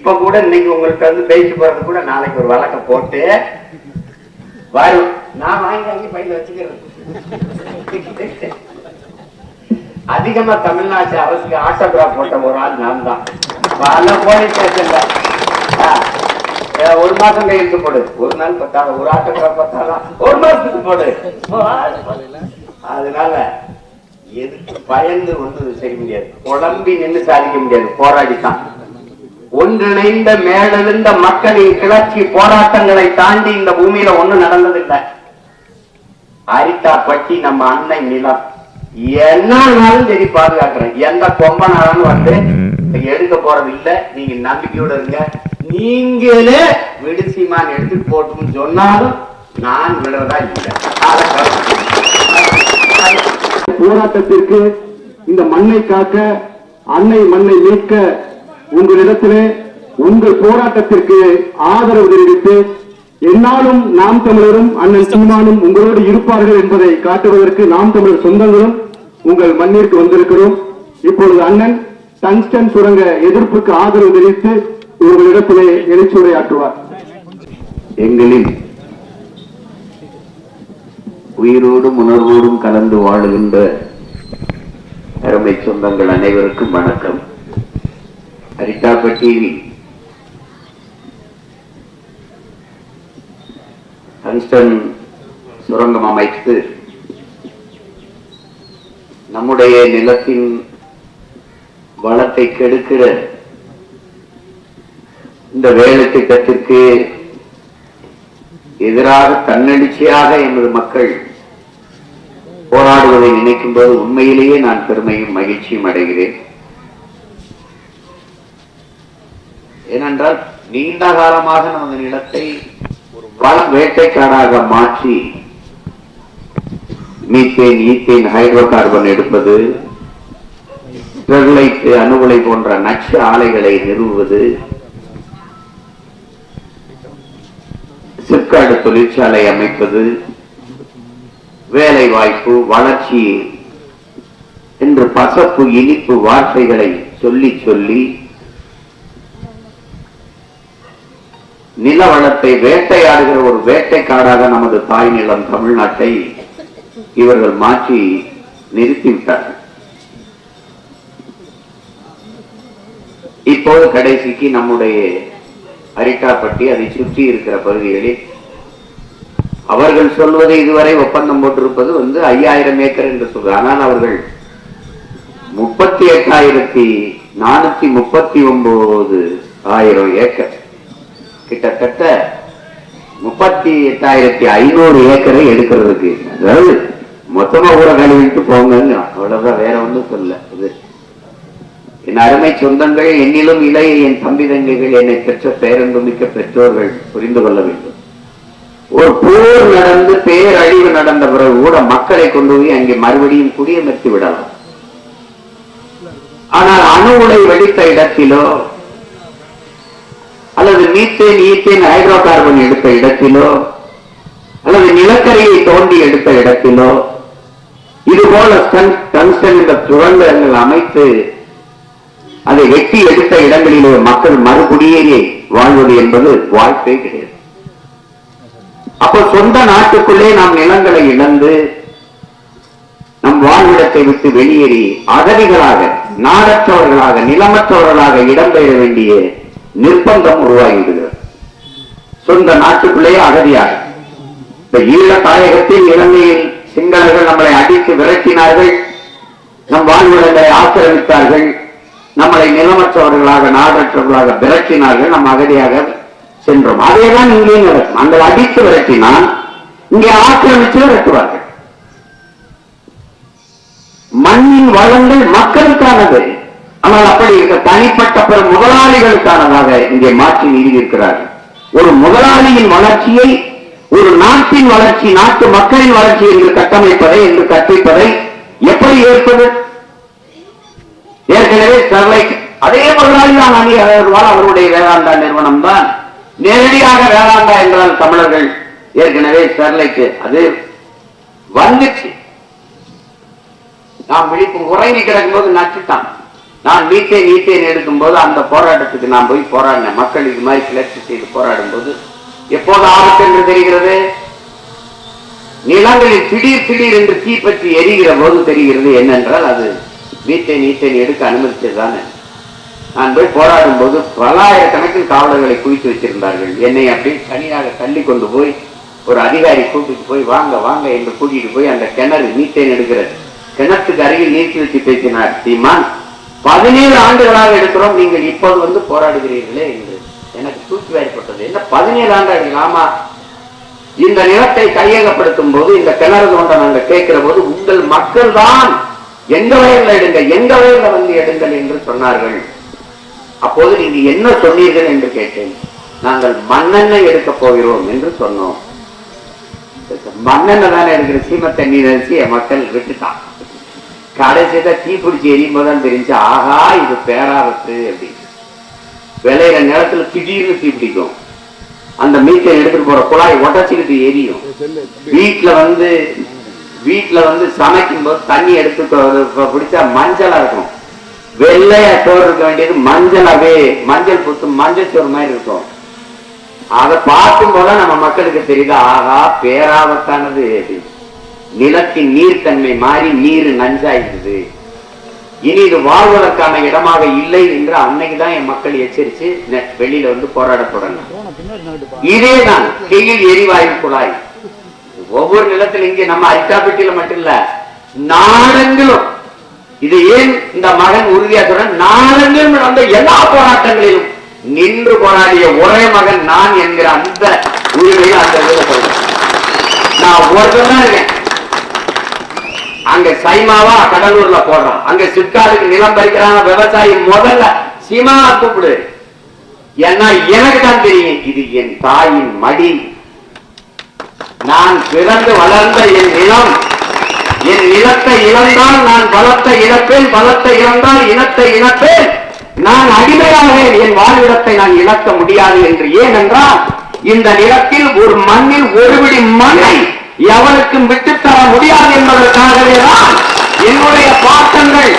இப்ப கூட இன்னைக்கு உங்கள்ட்ட வந்து பேசி போறது கூட நாளைக்கு ஒரு வழக்க போட்டு வரும் நான் வாங்கி வாங்கி பையில வச்சுக்கிறேன். அதிகமா தமிழ்நாட்டு அரசுக்கு ஆட்டோகிராஃப் போட்ட ஒரு ஆள் நான் தான் பல போலீஸ் ஸ்டேஷன்ல ஒரு மாசம் கையெழுத்து போடு. ஒரு நாள் பத்தாலும் ஒரு ஆட்டோகிராஃப் பத்தாலும் ஒரு மாசத்துக்கு போடு. அதனால எதுக்கு பயந்து ஒன்று செய்ய முடியாது. குழம்பி நின்று சாதிக்க முடியாது. போராடித்தான். ஒன்றிணைந்த மேலெழுந்த மக்களின் கிளர்ச்சி போராட்டங்களை தாண்டி இந்த பூமியில ஒண்ணும் நடந்ததில்லை. அரித்தாப்பட்டி நம்ம அன்னை நிலம். என்னாலும் சரி பாதுகாக்கிறேன். எந்த கொம்பனாலும் வந்து எடுக்க போறது இல்ல. நீங்க நம்பிக்கையோட இருங்க. நீங்களே விடுசிமான் எடுத்துட்டு போட்டுன்னு சொன்னாலும் நான் விடுறதா இல்லை. போராட்டத்திற்கு இந்த மண்ணை காக்க அன்னை மண்ணை மீட்க உங்களிடத்திலே உங்கள் போராட்டத்திற்கு ஆதரவு தெரிவித்து என்னாலும் நாம் தமிழரும் அண்ணன் சீமானும் உங்களோடு இருப்பார்கள் என்பதை காட்டுவதற்கு நாம் தமிழர் சொந்தங்களும் உங்கள் மண்ணிற்கு வந்திருக்கிறோம். இப்பொழுது அண்ணன் டங்ஸ்டன் சுரங்க எதிர்ப்புக்கு ஆதரவு தெரிவித்து உங்களிடத்திலே எழுச்சியுரையாற்றுவார் எங்களின் உயிரோடும் உணர்வோடும் கலந்து வாழுகின்ற அருமை சொந்தங்கள் அனைவருக்கும் வணக்கம். அரிட்டாப்பட்டியில் டங்ஸ்டன் சுரங்கம் அமைத்து நம்முடைய நிலத்தின் வளத்தை கெடுக்கிற இந்த வேலை திட்டத்திற்கு எதிராக தன்னெழுச்சியாக எமது மக்கள் போராடுவதை நினைக்கும் போது உண்மையிலேயே நான் பெருமையும் மகிழ்ச்சியும் அடைகிறேன். ஏனென்றால் நீண்ட காலமாக நமது நிலத்தை ஒரு வள வேட்டைக்காடாக மாற்றி மீத்தேன் ஈத்தேன் ஹைட்ரோ கார்பன் எடுப்பது ஸ்டெர்லைட் அணுகுலை போன்ற நச்சு ஆலைகளை நிறுவுவது சிப்காடு தொழிற்சாலை அமைப்பது வேலை வாய்ப்பு வளர்ச்சி என்று பசப்பு இனிப்பு வார்த்தைகளை சொல்லி சொல்லி நில வளத்தை வேட்டையாடுகிற ஒரு வேட்டைக்காடாக நமது தாய் நிலம் தமிழ்நாட்டை இவர்கள் மாற்றி நிறுத்திவிட்டார்கள். இப்போது கடைசிக்கு நம்முடைய அரிட்டாப்பட்டி அதை சுற்றி இருக்கிற பகுதிகளில் அவர்கள் சொல்வது இதுவரை ஒப்பந்தம் போட்டிருப்பது வந்து ஐயாயிரம் ஏக்கர் என்று சொல்றார் ஆனால் அவர்கள் முப்பத்தி எட்டாயிரத்தி நானூத்தி முப்பத்தி ஒன்பது ஆயிரம் ஏக்கர். கிட்டத்தட்ட முப்பத்தி எட்டாயிரத்தி ஐநூறு ஏக்கரை எடுக்கிறதுக்கு. அதாவது மொத்தமா கூட கழுவிட்டு போங்கன்னு அவ்வளவுதான் வேற ஒன்றும் சொல்ல இது என் அருமை சொந்தங்கள் என்னிலும் இளைய என் தம்பி தங்கைகள் என்னை பெற்ற பேரன்பு மிக்க பெற்றோர்கள் புரிந்து கொள்ள வேண்டும். ஒரு போர் நடந்து பேரழிவு நடந்த பிறகு கூட மக்களை கொண்டு போய் அங்கே மறுபடியும் குடியமர்த்தி விடலாம். ஆனால் அணு உலை வெடித்த இடத்திலோ அல்லது மீத்தேன் ஈத்தேன் ஹைட்ரோ கார்பன் எடுத்த இடத்திலோ அல்லது நிலக்கரியை தோண்டி எடுத்த இடத்திலோ இது போல டங்ஸ்டன் என்ற சுரங்கங்கள் அமைத்து அதை வெட்டி எடுத்த இடங்களிலே மக்கள் மறுகுடியேறி வாழ்வது என்பது வாய்ப்பே கிடையாது. அப்போ சொந்த நாட்டுக்குள்ளே நாம் நிலங்களை இழந்து நம் வாழ்விடத்தை விட்டு வெளியேறி அகதிகளாக நாடற்றவர்களாக நிலமற்றவர்களாக இடம்பெயர வேண்டிய நிர்பந்தம் உருவாகிவிடுகிறது. சொந்த நாட்டுக்குள்ளேயே அகதியாக இந்த ஈழ தாயகத்தில் இலங்கையில் சிங்களர்கள் நம்மளை அடித்து விரட்டினார்கள். நம் வாழ்வுகளை ஆக்கிரமித்தார்கள். நம்மளை நிலமற்றவர்களாக நாடற்றவர்களாக விரட்டினார்கள். நம் அகதியாக சென்றோம். அதேதான் இங்கே நடக்கும். அந்த அடித்து விரட்டினால் இங்கே ஆக்கிரமித்து விரட்டுவார்கள். மண்ணின் வளங்கள் மக்களுக்கானது. ஆனால் அப்படி இருக்க தனிப்பட்ட பிற முதலாளிகளுக்கானதாக இங்கே மாற்றி நீடியிருக்கிறார்கள் ஒரு முதலாளியின் வளர்ச்சியை ஒரு நாட்டின் வளர்ச்சி நாட்டு மக்களின் வளர்ச்சி என்று கட்டமைப்பதை என்று கற்பிப்பதை எப்படி ஏற்பது? ஏற்கனவே ஸ்டெர்லைட் அதே முதலாளி தான் அணி அகர்வால் அவருடைய வேதாந்தா நிறுவனம் தான். நேரடியாக வேதாந்தா என்றால் தமிழர்கள் ஏற்கனவே ஸ்டெர்லைட் அது வந்துச்சு. நாம் விழிப்பு உறங்கி கிடக்கும் போது நச்சுட்டான். நான் மீத்தேன் ஈத்தேன் எடுக்கும்போது அந்த போராட்டத்துக்கு நான் போய் போராடினேன். மக்கள் இது மாதிரி கிளர்ச்சி செய்து போராடும் போது எப்போது ஆபத்து என்று தெரிகிறது? நிலங்களில் திடீர் திடீர் என்று தீப்பற்றி எரிகிற போது தெரிகிறது என்னென்றால் அது மீத்தேன் ஈத்தேன் எடுக்க அனுமதித்ததுதானே. நான் போய் போராடும் போது பல்லாயிரக்கணக்கில் காவலர்களை குவித்து வச்சிருந்தார்கள். என்னை அப்படி தனியாக தள்ளி கொண்டு போய் ஒரு அதிகாரி கூட்டிட்டு போய் வாங்க வாங்க என்று கூட்டிட்டு போய் அந்த கிணறு மீத்தேன் எடுக்கிறது கிணத்துக்கு அருகில் நீர்த்தி வச்சு பேசினார் சீமான். பதினேழு ஆண்டுகளாக எடுக்கிறோம் நீங்கள் இப்போது வந்து போராடுகிறீர்களே என்று. எனக்கு தூக்கி வாய்ப்பட்டது என்ன பதினேழு ஆண்டு ஆமா. இந்த நிலத்தை கையகப்படுத்தும் போது இந்த கிணறு தோண்ட நாங்கள் கேட்கிற போது உங்கள் மக்கள் தான் எங்க வயல்ல எடுங்க எங்க வயல்ல வந்து எடுங்கள் என்று சொன்னார்கள். அப்போது நீங்க என்ன சொன்னீர்கள் என்று கேட்டேன். நாங்கள் மண்ணெண்ணெய் எடுக்க போகிறோம் என்று சொன்னோம். மண்ணெண்ணெய் தானே எடுக்கிற சீமத்தை தண்ணி நினைச்சு என் மக்கள் விட்டுட்டான் கடைசியில தீப்பிடிச்சு பிடிச்சி எரியும் போதுதான் தெரிஞ்சு ஆகா இது பேராபத்து அப்படின்னு. விளையிற நேரத்துல திடீர்னு தீ பிடிக்கும். அந்த மீட்டை எடுத்துட்டு போற குழாய் உடச்சிக்கிட்டு எரியும். வீட்டுல வந்து வீட்டுல வந்து சமைக்கும் போது தண்ணி எடுத்து பிடிச்சா மஞ்சளா இருக்கும். வெள்ளையா சோறு இருக்க வேண்டியது மஞ்சளாவே மஞ்சள் புத்து மஞ்சள் சோறு மாதிரி இருக்கும். அதை பார்க்கும் போது நம்ம மக்களுக்கு தெரியுது ஆகா பேராபத்தானது அப்படின்னு. நிலத்தின் நீர்த்தன்மை மாறி நீர் நஞ்சாயிருந்தது இனி இது வாழ்வதற்கான இடமாக இல்லை என்று அன்னைக்குதான் என் மக்கள் எச்சரிச்சு வெளியில வந்து போராட தொடங்கினாங்க இதேதான் கீழ் எரிவாயு குழாய். ஒவ்வொரு நிலத்திலும் இங்கே நம்ம அரிட்டாப்பட்டியில மட்டும் இல்ல நாடெங்கிலும். இது ஏன் இந்த மகன் உறுதியா சொல்ற? நாடெங்கிலும் நடந்த எல்லா போராட்டங்களிலும் நின்று போராடிய ஒரே மகன் நான் என்கிற அந்த உரிமையை அந்த நான் ஒருத்தன் தான் இருக்கேன். அங்க சைமாவா கடலூர்ல போடுறான். அங்க சிப்காடுக்கு நிலம் பறிக்கிறான. விவசாயி முதல்ல சீமா கூப்பிடு. ஏன்னா எனக்கு தான் தெரியும் இது என் தாயின் மடி. நான் பிறந்து வளர்ந்த என் நிலம். என் நிலத்தை இழந்தால் நான் பலத்தை இழப்பேன். பலத்தை இழந்தால் இனத்தை இழப்பேன். நான் அடிமையாகிறேன். என் வாழ்விடத்தை நான் இழக்க முடியாது என்று. ஏனென்றால் இந்த நிலத்தில் ஒரு மண்ணில் ஒருபடி மண்ணை எவனுக்கும் விட்டுத்தர முடியாது என்பதற்காகவே தான் என்னுடைய பாட்டங்கள்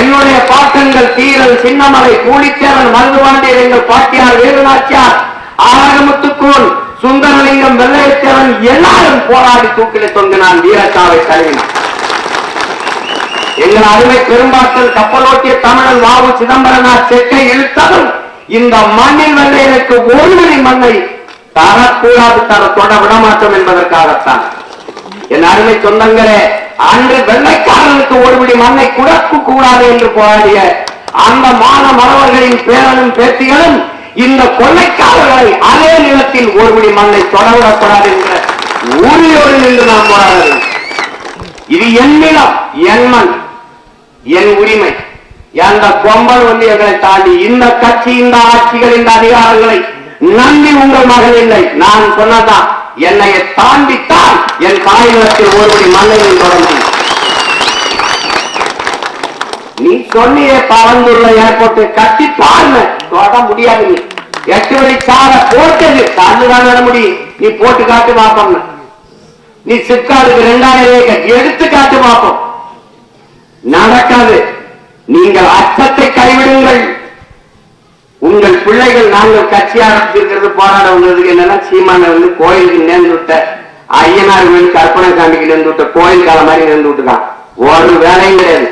என்னுடைய பாட்டங்கள் தீரல் சின்னமலை பூலித்தேவன் மருதுவாண்டியர் எங்கள் பாட்டியார் வேலுநாச்சியார் ஆரகமுத்துக்கோள் சுந்தரலிங்கம் வெள்ளையத்தேவன் எல்லாரும் போராடி தூக்கில தொங்கினான் வீரக்காவை தழுவினான் எங்கள் அருமை பெரும்பாக்கள் கப்பலோட்டிய தமிழன் வாவு சிதம்பரனார் செக்கை இழுத்ததும் இந்த மண்ணில் வெள்ளையனுக்கு ஒரு மணி மண்ணை தரக்கூடாது தர தொட விடமாட்டோம் என்பதற்காகத்தான். என் அருமை சொந்தங்களே அன்று வெள்ளைக்காரனுக்கு ஒருபடி மண்ணை குழப்பு கூடாது என்று போராடிய அந்த மான மறவர்களின் பேரனும் பேத்திகளும் இந்த கொள்ளைக்காரர்களை அதே நிலத்தில் ஒருபடி மண்ணை தொடவிடக்கூடாது என்ற உறுதியோடு நின்று நாம் போராட இது என் நிலம் என் மண் என் உரிமை. அந்த கொம்பல் வந்து எங்களை தாண்டி இந்த கட்சி இந்த ஆட்சிகள் இந்த அதிகாரங்களை நம்பி உங்கள் மகன் இல்லை. நான் சொன்னதான் என்னை தாண்டித்தான் என் தாயகத்தில் ஒருபடி மண்ணையும் தொடங்கி நீ சொன்னியே பறந்துள்ள ஏர்போர்ட் கட்டி பாருங்க. தொட முடியாது நீ. எட்டு வழி சார போட்டது தாண்டுதான் நட முடியும் நீ போட்டு காட்டு பார்ப்போம் நீ சிப்காடுக்கு ரெண்டாயிரம் ஏக்கர் எடுத்து காட்டு பார்ப்போம் நடக்காது. நீங்கள் அச்சத்தை கைவிடுங்கள். பிள்ளைகள் நாங்கள் கட்சி ஆரம்பிச்சிருக்கிறது போராட வந்ததுக்கு என்னன்னா சீமான வந்து கோயிலுக்கு நேர்ந்து விட்ட ஐயனார் கோயில் கற்பனை சாமிக்கு நேர்ந்து விட்ட கோயில் காலம் மாதிரி நேர்ந்து விட்டுக்கான் ஒரு வேலையும் கிடையாது.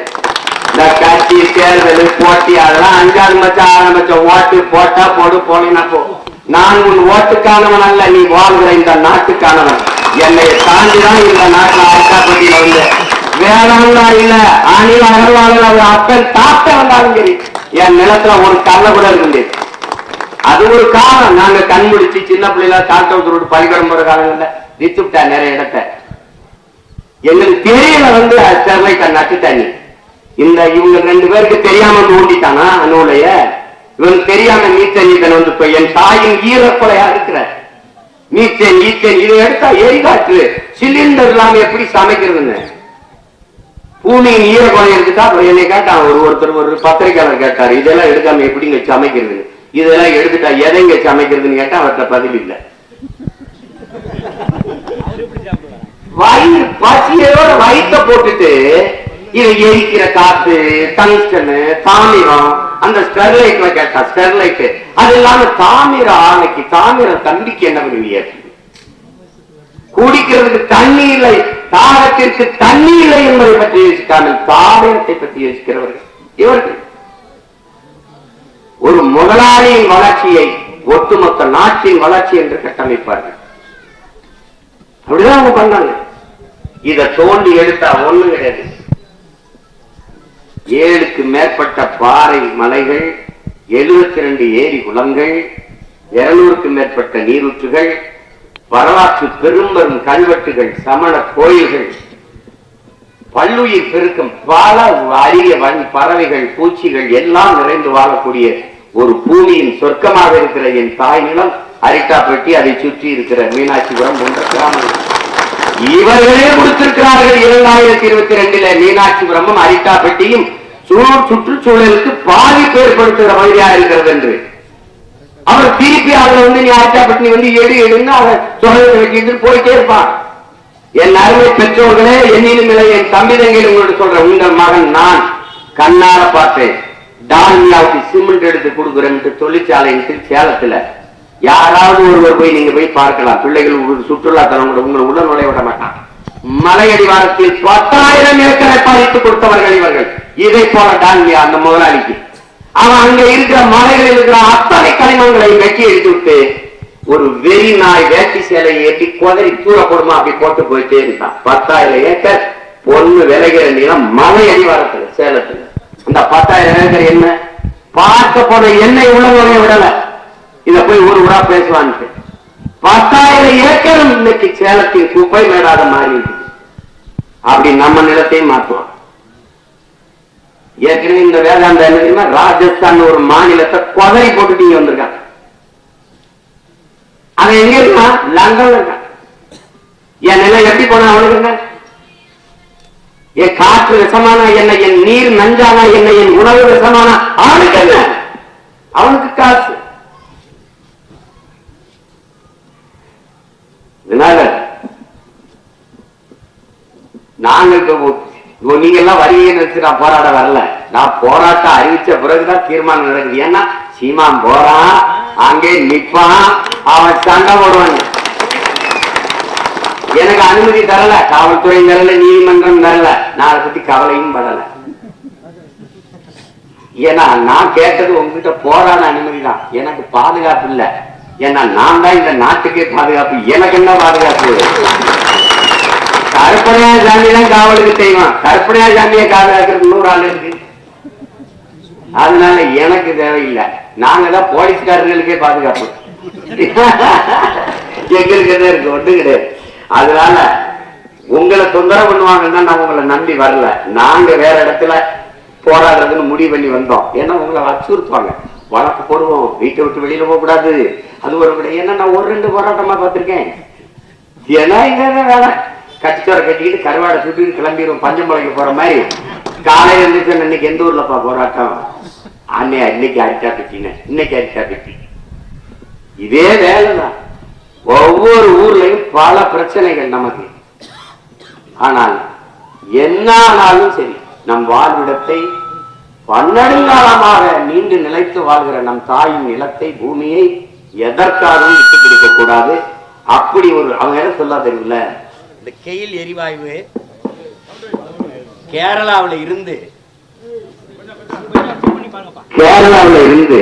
இந்த கட்சி தேர்தல் போட்டி அதெல்லாம் அஞ்சாவது மச்சம் ஆறு மச்சம் ஓட்டு போட்டா போடு போனா போ. நான் உன் ஓட்டுக்கானவன் அல்ல நீ வாழ்கிற இந்த நாட்டுக்கானவன். என்னை தாண்டிதான் இந்த நாட்டுல அரசாப்பட்டியில வந்து வேளாண்னா இல்ல. அணில் அகர்வாளன் அப்பன் தாத்த வந்தாலும் சரி. என் நிலத்துல ஒரு கல்ல கூட இருக்க அது ஒரு காலம் நாங்க கண் முடிச்சு சின்ன பிள்ளைல காட்ட விட்டு பள்ளிக்கூடம் போற காலங்கள்ல வித்து நிறைய இடத்த. எங்களுக்கு தெரியல வந்து செவைக்கா நட்டு தண்ணி இந்த இவங்க ரெண்டு பேருக்கு தெரியாம நோண்டிட்டானா நூலைய இவனுக்கு தெரியாம நீச்சல் நீத்தன் வந்து போய் என் தாயின் ஈரப்படையா இருக்கிற நீச்சல் நீச்சல் இதை எடுத்தா எரிகாற்று. சிலிண்டர் இல்லாம எப்படி சமைக்கிறதுன்னு? பூமியின் ஈரக்குறை இருக்குதா என்னை கேட்டான் ஒரு ஒருத்தர் ஒரு பத்திரிக்கையாளர் கேட்டாரு இதெல்லாம் எடுக்காம எப்படிங்க சமைக்கிறது இதெல்லாம் எடுத்துட்டா எதைங்க சமைக்கிறதுன்னு கேட்டா அவர்கிட்ட பதில் இல்லை. வயிறு பசியோட வயிற்ற போட்டுட்டு இதை எரிக்கிற காத்து டங்ஸ்டன் தாமிரம் அந்த ஸ்டெர்லைட்ல கேட்டா ஸ்டெர்லைட் அது இல்லாம தாமிர ஆலைக்கு தாமிர தம்பிக்கு என்ன பண்ணுவீங்க? குடிக்கிறதுக்கு தண்ணி இல்லை. தாகத்திற்கு தண்ணி இல்லை என்பதை பற்றி யோசிக்காமல் தாமிரத்தை பற்றி யோசிக்கிறவர்கள். இவர்கள் ஒரு முதலாளியின் வளர்ச்சியை ஒட்டுமொத்த நாட்டின் வளர்ச்சி என்று கட்டமைப்பார்கள். அப்படிதான் அவங்க பண்ணாங்க. இத தோண்டி எடுத்தா ஒண்ணு கிடையாது. ஏழுக்கு மேற்பட்ட பாறை மலைகள் எழுபத்தி ரெண்டு ஏரி குளங்கள் இருநூறுக்கு மேற்பட்ட நீரூற்றுகள் வரலாற்று பெரும்பெரும் கல்வெட்டுகள் சமண கோயில்கள் பல்லுயிர் பெருக்கம் பல அரிய பறவைகள் பூச்சிகள் எல்லாம் நிறைந்து வாழக்கூடிய ஒரு பூமியின் சொர்க்கமாக இருக்கிற என் தாய் நிலம் அரிட்டாப்பட்டி அதை சுற்றி இருக்கிற மீனாட்சிபுரம் போன்ற கிராமங்கள். இவர்களே கொடுத்திருக்கிறார்கள் இரண்டாயிரத்தி இருபத்தி ரெண்டுல மீனாட்சிபுரமும் அரிட்டாப்பட்டியும் சுற்றுச்சூழலுக்கு பாதிப்பு ஏற்படுத்துகிற மாதிரியா இருக்கிறது என்று. அவர் திருப்பி அதுல வந்து நீ அரிட்டாப்பட்டி வந்து எடு எடுன்னு அவர் சொல்ல வேண்டியது போயிட்டே இருப்பான். என் அருமை பெற்றோர்களே என்னிலும் இல்லை என் தம்பி தங்கையில் உங்களோட சொல்றேன் உங்கள் மகன் நான் கண்ணால பார்த்தேன். டால்மியாவுக்கு சிமெண்ட் எடுத்து கொடுக்குறேன்ட்டு தொழிற்சாலைன்ட்டு சேலத்துல. யாராவது ஒருவர் போய் நீங்க போய் பார்க்கலாம். பிள்ளைகள் உங்களுக்கு சுற்றுலா தலம் கூட உங்களை உள்ள நுழைய விட மாட்டான் மலையடிவாரத்தில் பத்தாயிரம் ஏக்கரை பறித்து கொடுத்தவர்கள் இவர்கள். இதை போல டால்மியா அந்த முதலாளிக்கு. அவன் அங்க இருக்கிற மலைகளில் இருக்கிற அத்தனை கனிமங்களை வெட்டி எடுத்து விட்டு ஒரு வெறி நாய் வேட்டி சேலையை எட்டி குதறி தூர போடுமா அப்படி போட்டு போயிட்டே இருந்தான் பத்தாயிரம் ஏக்கர் பொண்ணு விளைகிற நிலம் மலை அடிவாரத்துல சேலத்துல. அந்த பத்தாயிரம் ஏக்கர் என்ன? பார்க்க போன எண்ணெய் உள்ளவங்க விடல. இத போய் ஒரு ஊரா பேசுவான்ட்டு பத்தாயிரம் ஏக்கரும் இன்னைக்கு சேலத்தின் குப்பை மேடாத மாறி அப்படி நம்ம நிலத்தையும் மாற்றுவோம் ஏற்கனவே இந்த வேதாந்த என்ன தெரியுமா? ராஜஸ்தான் ஒரு மாநிலத்தை கொதறி போட்டுட்டு இங்க வந்திருக்காங்க. அவன் எங்க இருக்கான் லண்டன்ல இருக்கான் என் நிலை எப்படி போனா அவனுக்கு என் காற்று விஷமானா என்ன என் நீர் நஞ்சானா என்ன என் உணவு விஷமானா அவனுக்கு என்ன? அவனுக்கு காசு. இதனால நாங்க நீங்க எல்லாம் வரீங்கன்னு வச்சு நான் போராட வரல. நான் போராட்டம் அறிவிச்ச பிறகுதான் தீர்மானம் நடக்குது. ஏன்னா சீமான் போறான் அங்கே நிற்பான் அவன் சண்டை போடுவான் எனக்கு அனுமதி தரல. காவல்துறை தரல நீதிமன்றம் தரல நான் அதை பத்தி கவலையும் படல. ஏன்னா நான் கேட்டது உங்ககிட்ட போராட அனுமதி தான். எனக்கு பாதுகாப்பு இல்ல. ஏன்னா நான் தான் இந்த நாட்டுக்கே பாதுகாப்பு. எனக்கு என்ன பாதுகாப்பு? கற்பனையா சாமி தான் காவலுக்கு செய்வான். கற்பனையா சாமியை காவலாக்குறது நூறு ஆள் இருக்கு. அதனால எனக்கு தேவையில்லை. நாங்க தான் போலீஸ்காரர்களுக்கே பாதுகாப்பு. எங்களுக்கு என்ன இருக்கு? ஒன்று கிடையாது. அதனால உங்களை தொந்தரவு பண்ணுவாங்கன்னா நான் உங்களை நம்பி வரல. நாங்க வேற இடத்துல போராடுறதுன்னு முடிவு பண்ணி வந்தோம். ஏன்னா உங்களை அச்சுறுத்துவாங்க. வழக்கு போடுவோம். வீட்டை விட்டு வெளியில போக கூடாது. அது ஒரு விட ஏன்னா நான் ஒரு ரெண்டு போராட்டமா பார்த்திருக்கேன். ஏன்னா இங்க என்ன வேலை கச்சிச்சோரை கட்டிக்கிட்டு கருவாடை சுட்டு கிளம்பிடுவோம் பஞ்சம்பளைக்கு போற மாதிரி. காலையில இருந்து இன்னைக்கு எந்த ஊர்லப்பா போராட்டம்? அன்னையா? இன்னைக்கு அரிட்டா பிட்டின இன்னைக்கு அரிட்டா பிட்டி. இதே வேலைதான். ஒவ்வொரு ஊர்லயும் பல பிரச்சனைகள் நமக்கு. ஆனால் என்ன ஆனாலும் சரி நம் வாழ்விடத்தை பன்னெடுங்காலமாக நீண்டு நிலைத்து வாழ்கிற நம் தாயின் நிலத்தை பூமியை எதற்காகவும் விட்டு கொடுக்க கூடாது. அப்படி ஒரு அவங்க என்ன சொல்ல தெரியல இந்த கெயில் எரிவாயு கேரளாவுல இருந்து கேரளாவுல இருந்து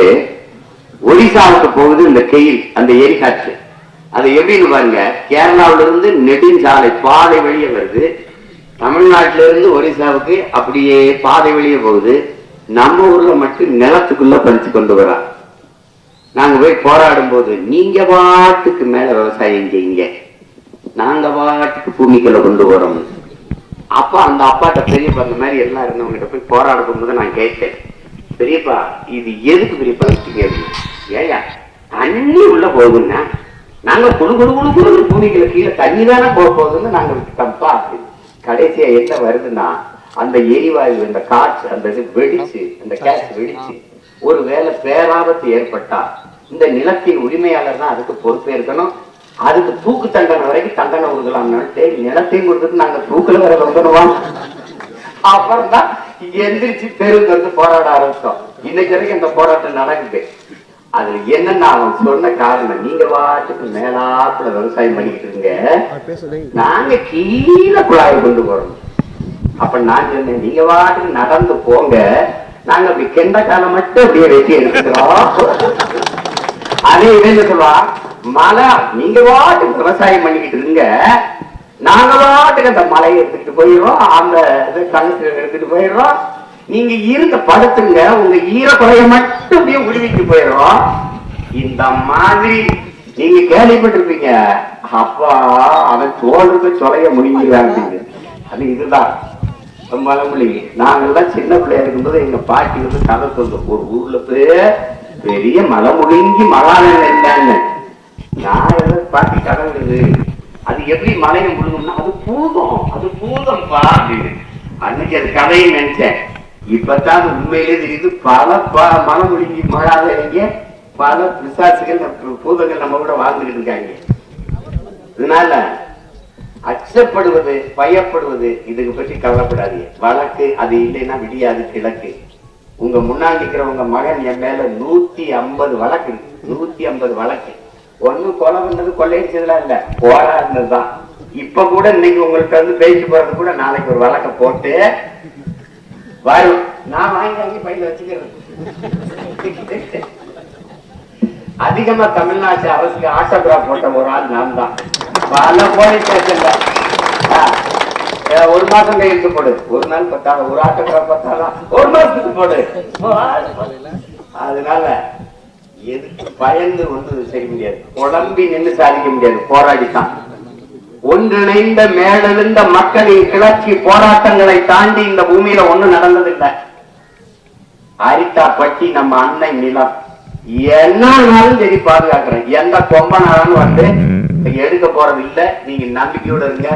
ஒடிசாவுக்கு போகுது இந்த கெயில் அந்த எரிகாற்று. அது எப்படின்னு பாருங்க. கேரளாவுல இருந்து நெடுஞ்சாலை பாதை வழியே வருது. தமிழ்நாட்டிலிருந்து ஒரிசாவுக்கு அப்படியே பாதை வழியே போகுது. நம்ம ஊர்ல மட்டும் நிலத்துக்குள்ள பறிச்சு கொண்டு வரா. நாங்க போய் போராடும் போது நீங்க பாட்டுக்கு மேல விவசாயம் செய்யுங்க. நாங்க பாட்டுக்கு பூமிக்குள்ள கொண்டு வரோம். அப்ப அந்த அப்பாட்ட பெரியப்பா அந்த மாதிரி எல்லாம் இருந்தவங்க போய் போராட போகும்போது நான் கேட்டேன். பெரியப்பா இது எதுக்கு பெரியப்பா வச்சுங்க ஏயா தண்ணி உள்ள போகுதுன்னா நாங்க குடு குழு குழு குழு பூமிக்கு கீழே தண்ணி தானே போக போகுதுன்னு நாங்க விட்டுட்டோம்ப்பா அப்படின்னு கடைசியா என்ன வருதுன்னா அந்த எரிவாயு இந்த காற்று அந்த இது வெடிச்சு அந்த கேஸ் வெடிச்சு ஒருவேளை பேராபத்து ஏற்பட்டா இந்த நிலத்தின் உரிமையாளர் தான் அதுக்கு பொறுப்பேற்கணும் அதுக்கு தூக்கு தண்டனை வரைக்கும் தண்டனை கொடுக்கலாம்னு நிலத்தையும் கொடுத்துட்டு நாங்க தூக்குல வர வந்துடுவோம். அப்புறம் தான் எந்திரிச்சு தெருவுக்கு வந்து போராட ஆரம்பிச்சோம். இன்னைக்கு வரைக்கும் இந்த போராட்டம் நடக்குது. அதுல என்னன்னா அவன் சொன்ன காரணம். நீங்க வாட்டுக்கு மேலாப்புல விவசாயம் பண்ணிக்கிட்டு இருங்க. நாங்க கீழே குழாயை கொண்டு போறோம். அப்ப நான் சொன்னேன் நீங்க வாட்டுக்கு நடந்து போங்க. நாங்க அப்படி கெண்ட காலம் மட்டும் அப்படியே வெட்டி எடுத்துக்கிறோம். அதே என்ன சொல்லுவா? மலை நீங்க வாட்டுக்கு விவசாயம் பண்ணிக்கிட்டு இருங்க. நாங்க வாட்டுக்கு அந்த மலையை எடுத்துக்கிட்டு போயிடுறோம். அந்த கணக்கு எடுத்துட்டு போயிடுறோம். நீங்க இருந்த படுத்துங்க உங்க ஈரக்குறைய மட்டும் அப்படியே உருவிட்டு போயிடும் இந்த மாதிரி நீங்க கேள்விப்பட்டிருப்பீங்க. அப்பா அவன் தோல்றது சொலைய முடிஞ்சுறாங்க அது இதுதான். மலமொழி நாங்கெல்லாம் சின்ன பிள்ளையா இருக்கும்போது எங்க பாட்டி வந்து கதை சொல்லும். ஒரு ஊர்ல போய் பெரிய மலை முழுங்கி மகாநன் இருந்தாங்க. நான் எதை பாட்டி கதை விடுது அது எப்படி மலையை முழுங்கும்னா அது பூதம். அது பூதம்பா அப்படின்னு. அன்னைக்கு அது கதையை நினைச்சேன். இப்பதான் உண்மையிலே தெரியுது பல ப மலை முழுங்கி மழாதவங்க பல பிசாசுகள் பூதங்கள் நம்ம கூட வாழ்ந்துகிட்டு இருக்காங்க. இதனால அச்சப்படுவது பயப்படுவது இதுக்கு பற்றி கவலைப்படாதீங்க. வழக்கு அது இல்லைன்னா விடியாது கிழக்கு. உங்க முன்னாடி இருக்கிறவங்க மகன் என் மேல நூத்தி ஐம்பது வழக்கு நூத்தி ஐம்பது வழக்கு. ஒண்ணு கொலை பண்ணது கொள்ளையடிச்சதுலாம் இல்ல. போராடினதுதான். இப்ப கூட இன்னைக்கு உங்கள்கிட்ட வந்து பேசி போறது கூட நாளைக்கு ஒரு வழக்கை போட்டு வரும் நான் வாங்கி வாங்கி பையில வச்சுக்கிறேன். அதிகமா தமிழ்நாட்டு அரசுக்கு ஆட்டோகிராஃப் போட்ட ஒரு ஆள் நான் தான் பல போலீஸ் ஸ்டேஷன்ல ஒரு மாசம் கையெழுத்து போடு. ஒரு நாள் பத்தாத ஒரு ஆட்டோகிராஃப் பத்தாதா? ஒரு மாசத்துக்கு போடு. அதனால எதுக்கு பயந்து ஒன்று செய்ய முடியாது. குழம்பி நின்று சாதிக்க முடியாது. போராடித்தான். ஒன்றிணைந்த மேலெழுந்த மக்களின் கிளர்ச்சி போராட்டங்களை தாண்டி இந்த பூமியில ஒண்ணும் நடந்ததில்லை. அரிட்டாப்பட்டி நம்ம அன்னை நிலம். என்னாலும் சரி பாதுகாக்கிறேன். எந்த கொம்பனாலும் வந்து எடுக்க போறது இல்ல. நீங்க நம்பிக்கையோட இருங்க.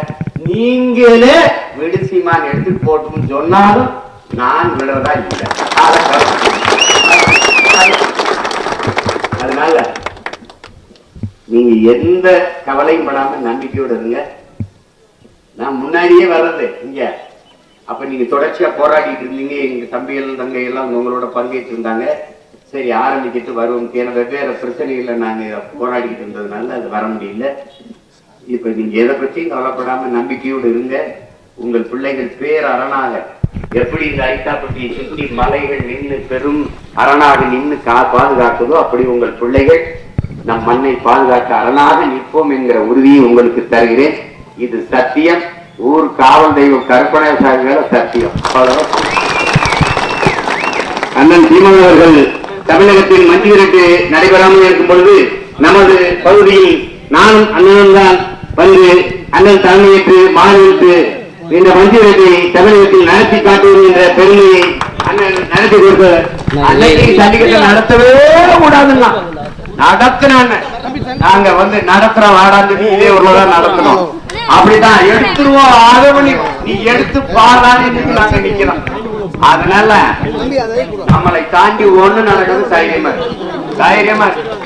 நீங்களே விடுசிமான் எடுத்துட்டு போட்டுன்னு சொன்னாலும் நான் விடுறதா இல்லை. அதனால நீங்க எந்த கவலையும் படாம நம்பிக்கையோட இருங்க. நான் முன்னாடியே வர்றது இங்க. அப்ப நீங்க தொடர்ச்சியா போராடிட்டு இருந்தீங்க. எங்க தம்பிகள் தங்கை எல்லாம் உங்களோட பங்கேற்று இருந்தாங்க. சரி ஆரம்பிக்கிட்டு வருவோம். ஏன்னா வெவ்வேறு பிரச்சனைகளை நாங்க போராடிக்கிட்டு இருந்ததுனால அது வர முடியல. இப்ப நீங்க எதை பற்றியும் கவலைப்படாம நம்பிக்கையோடு இருங்க. உங்கள் பிள்ளைகள் பேர் அரணாக எப்படி இந்த ஐட்டாப்பட்டியை சுற்றி மலைகள் நின்று பெரும் அரணாக நின்று கா பாதுகாக்குதோ அப்படி உங்கள் பிள்ளைகள் நம் மண்ணை பாதுகாக்க அரணாக நிற்போம் என்கிற உறுதியை உங்களுக்கு தருகிறேன். இது சத்தியம். ஊர் காவல் தெய்வம் கற்பனை சாகிற சத்தியம். அண்ணன் சீமான் அவர்கள் தமிழகத்தில் மஞ்சு நடைபெறாமல் இருக்கும் பொழுது நமது பகுதியில் நானும் அண்ணனும் தான் வந்து அண்ணன் தலைமையேற்று மாநிலத்து இந்த மஞ்சு தமிழகத்தில் நடத்தி காட்டுவோம் என்ற பெருமையை அண்ணன் நடத்தி கொடுத்தார் அன்னைக்கு ஜல்லிக்கட்டு நடத்தவே கூடாதுன்னா. நடத்தினாங்க நாங்க வந்து நடத்துறோம் வாடான்னு இதே நடத்தணும். அப்படிதான் எடுத்துருவோம் அதை நீ எடுத்து பாடான்னு நாங்க நிக்கிறோம். அதனால நம்மளை தாண்டி ஒண்ணு நடக்குது தைரியமா தைரியமா இருக்கு.